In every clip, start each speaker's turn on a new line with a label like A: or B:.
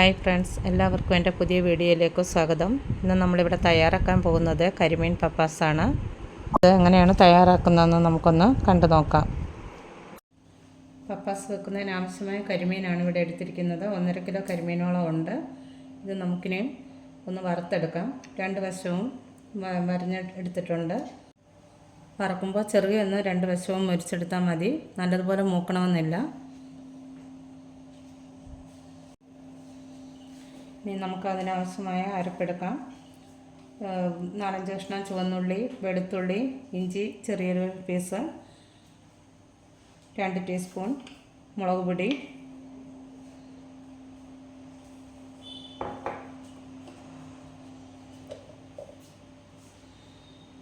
A: Hi friends എല്ലാവർക്കും എന്റെ പുതിയ വീഡിയോയിലേക്ക് സ്വാഗതം. ഇന്ന് നമ്മളിവിടെ തയ്യാറാക്കാൻ പോകുന്നത് കരിമീൻ പപ്പാസാണ്. അത് എങ്ങനെയാണ് തയ്യാറാക്കുന്നതെന്ന് നമുക്കൊന്ന് കണ്ടു നോക്കാം. പപ്പാസ് വെക്കുന്നതിന് ആവശ്യമായ കരിമീനാണ് ഇവിടെ എടുത്തിരിക്കുന്നത്. ഒന്നര കിലോ കരിമീനോളം ഉണ്ട്. ഇത് നമുക്കിനി ഒന്ന് വറുത്തെടുക്കാം. രണ്ട് വശവും വരഞ്ഞ എടുത്തിട്ടുണ്ട് വറക്കുമ്പോൾ ചെറിയ ഒന്ന് രണ്ട് വശവും മുരിച്ചെടുത്താൽ മതി. നല്ലതുപോലെ മൂക്കണമെന്നില്ല. ഇനി നമുക്ക് അതിനാവശ്യമായ അരപ്പെടുക്കാം നാലഞ്ച് കഷ്ണം ചുവന്നുള്ളി വെളുത്തുള്ളി ഇഞ്ചി ചെറിയൊരു പീസ് രണ്ട് ടീസ്പൂൺ മുളക് പൊടി.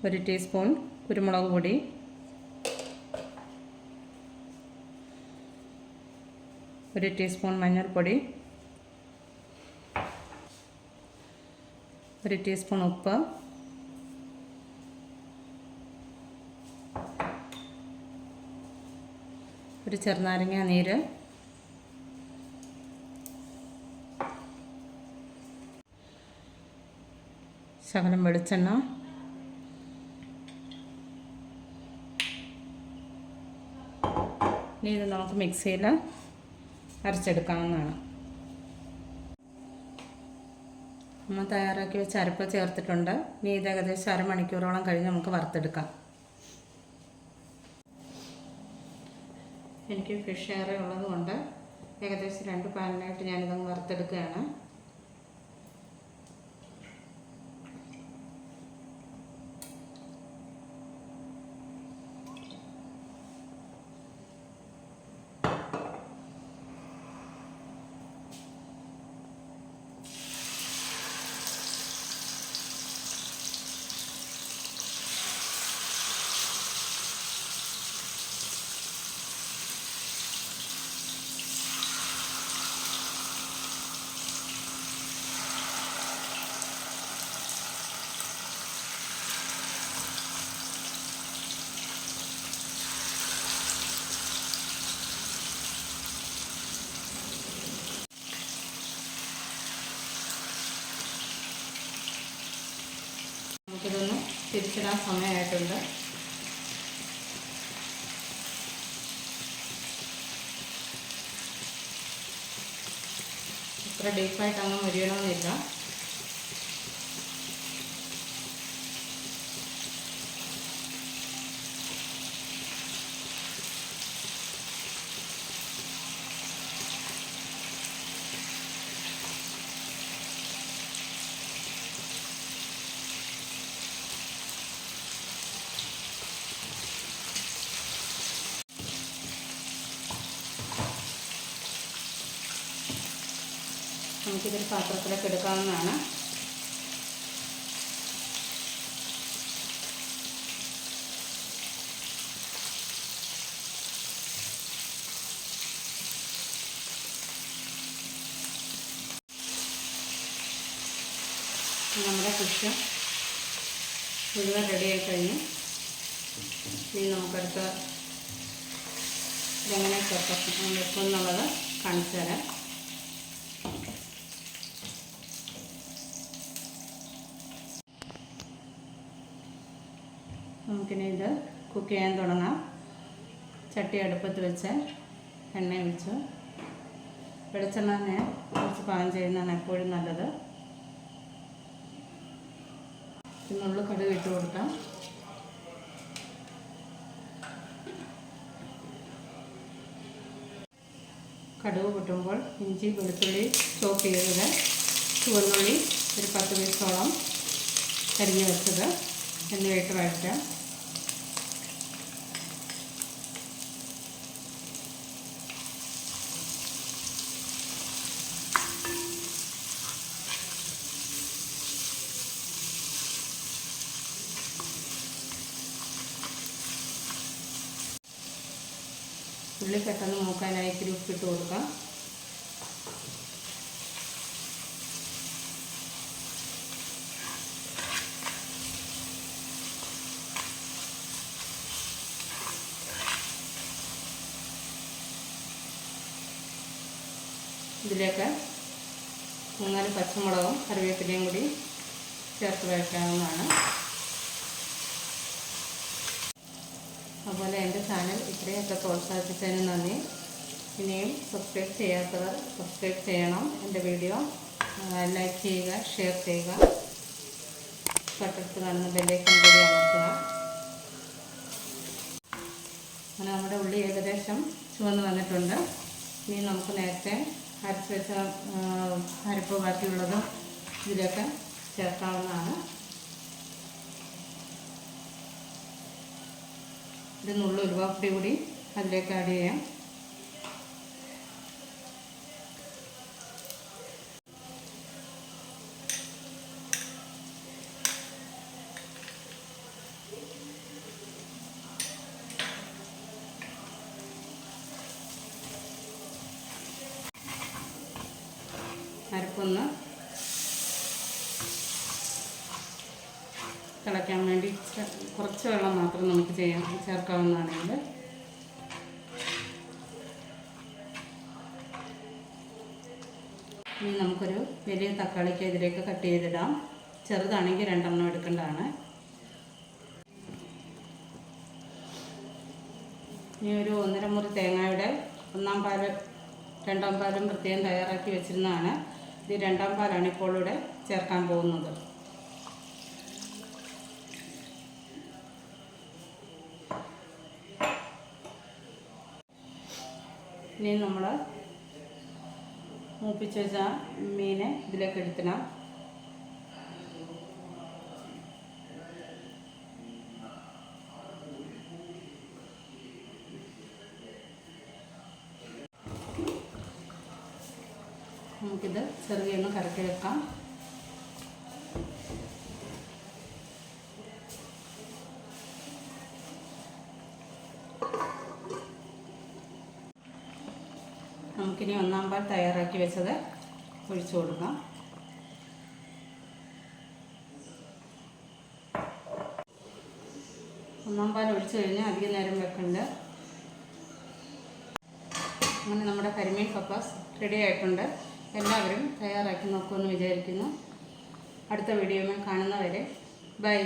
A: ഒരു ടീസ്പൂൺ കുരുമുളക് പൊടി. ഒരു ടീസ്പൂൺ മഞ്ഞൾപ്പൊടി. ഒരു ടീസ്പൂൺ ഉപ്പ്. ഒരു ചെറുനാരങ്ങ നീര്. ശകലം വെളിച്ചെണ്ണ. ഇനി ഇത് നമുക്ക് മിക്സിയിൽ അരച്ചെടുക്കാവുന്നതാണ്. നമ്മൾ തയ്യാറാക്കി വെച്ച അരപ്പ് ചേർത്തിട്ടുണ്ട്. ഇനി ഇത് ഏകദേശം അരമണിക്കൂറോളം കഴിഞ്ഞ് നമുക്ക് വറുത്തെടുക്കാം. എനിക്ക് ഫിഷ് ഏറെ ഉള്ളതുകൊണ്ട് ഏകദേശം രണ്ട് പാനിനായിട്ട് ഞാനിതങ്ങ് വറുത്തെടുക്കുകയാണ്. നമുക്കിതൊന്ന് തിരിച്ചിടാൻ സമയമായിട്ടുണ്ട് ഇത്ര ഡീപ്പായിട്ടൊന്നും മുരിയണമെന്നില്ല. നമുക്കിതൊരു പാത്രത്തിലേക്ക് എടുക്കാവുന്നതാണ്. നമ്മുടെ ഫിഷ് മുഴുവൻ റെഡിയായി കഴിഞ്ഞു. ഇനി നമുക്കടുത്ത ഇതെങ്ങനെ ചെറുപ്പം വെക്കുമെന്നുള്ളത് കാണിച്ചു തരാം നമുക്കിനി ഇത് കുക്ക് ചെയ്യാൻ തുടങ്ങാം. ചട്ടി അടുപ്പത്ത് വെച്ച് എണ്ണ ഒഴിച്ച്. വെളിച്ചെണ്ണ തന്നെ കുറച്ച് പാകം ചെയ്യുന്നതാണ് എപ്പോഴും നല്ലത്. ഇന്നുള്ളിൽ കടുക് ഇട്ട് കൊടുക്കാം. കടുക് പൊട്ടുമ്പോൾ ഇഞ്ചി വെളുത്തുള്ളി ചോപ്പ് ചെയ്തത് ചുവന്നുള്ളി ഒരു പത്ത് പീസോളം കരിഞ്ഞ് വെച്ചത്. എന്നിവയിട്ട് വഴറ്റാം. ഉള്ളി പെട്ടെന്ന് മൂക്കാനായി ഇത്തിരി ഉപ്പിട്ട് കൊടുക്കാം. ഇതിലേക്ക് മൂന്നാൽ പച്ചമുളകും കറിവേപ്പിലയും കൂടി ചേർത്ത് വയ്ക്കാവുന്നതാണ്. അതുപോലെ എന്റെ ചാനൽ ഇത്രയൊക്കെ പ്രോത്സാഹിപ്പിച്ചതിന് നന്ദി. ഇനിയും സബ്സ്ക്രൈബ് ചെയ്യാത്തവർ സബ്സ്ക്രൈബ് ചെയ്യണം എന്റെ വീഡിയോ. ലൈക്ക് ചെയ്യുക ഷെയർ ചെയ്യുക. തൊട്ടടുത്ത് കാണുന്ന ബെല്ലേക്കും കൂടി അമർത്തുക. അങ്ങനെ നമ്മുടെ ഉള്ളി ഏകദേശം ചുവന്ന് വന്നിട്ടുണ്ട്. ഇനി നമുക്ക് നേരത്തെ അരച്ച് വെച്ച അരപ്പ് ബാക്കിയുള്ളതും ഇതിലൊക്കെ ചേർക്കാവുന്നതാണ്. ഇത് നുള്ളു വാപ്പി കൂടി അതിലേക്ക് ആഡ് ചെയ്യാം. അരപ്പൊന്ന് തിളയ്ക്കാൻ വേണ്ടി കുറച്ച് വെള്ളം മാത്രം നമുക്ക് ചെയ്യാം ചേർക്കാവുന്നതാണെങ്കിൽ. ഇനി നമുക്കൊരു വലിയ തക്കാളിക്ക് ഇതിലേക്ക് കട്ട് ചെയ്തിടാം. ചെറുതാണെങ്കിൽ രണ്ടെണ്ണം എടുക്കേണ്ടതാണ്. ഇനി ഒരു ഒന്നര മുറി തേങ്ങയുടെ ഒന്നാം പാൽ രണ്ടാം പാലും പ്രത്യേകം തയ്യാറാക്കി വെച്ചിരുന്നതാണ്. ഇത് രണ്ടാം പാലാണ് ഇപ്പോൾ ഇവിടെ ചേർക്കാൻ പോകുന്നത്. ഇനി നമ്മൾ മൂപ്പിച്ച് വെച്ച മീനെ ഇതിലേക്ക് എടുത്തിടാം. നമുക്കിത് ചെറുകിയൊന്ന് കറക്കി വെക്കാം നമുക്കിനി ഒന്നാം പാൽ തയ്യാറാക്കി വെച്ചത് ഒഴിച്ചു കൊടുക്കാം. ഒന്നാം പാൽ ഒഴിച്ചു കഴിഞ്ഞാൽ അധികം നേരം വെക്കുന്നുണ്ട് അങ്ങനെ നമ്മുടെ കരിമീൻ കപ്പാസ് റെഡി ആയിട്ടുണ്ട്. എല്ലാവരും തയ്യാറാക്കി നോക്കുമെന്ന് വിചാരിക്കുന്നു. അടുത്ത വീഡിയോയിൽ കാണുന്നവരെ ബൈ.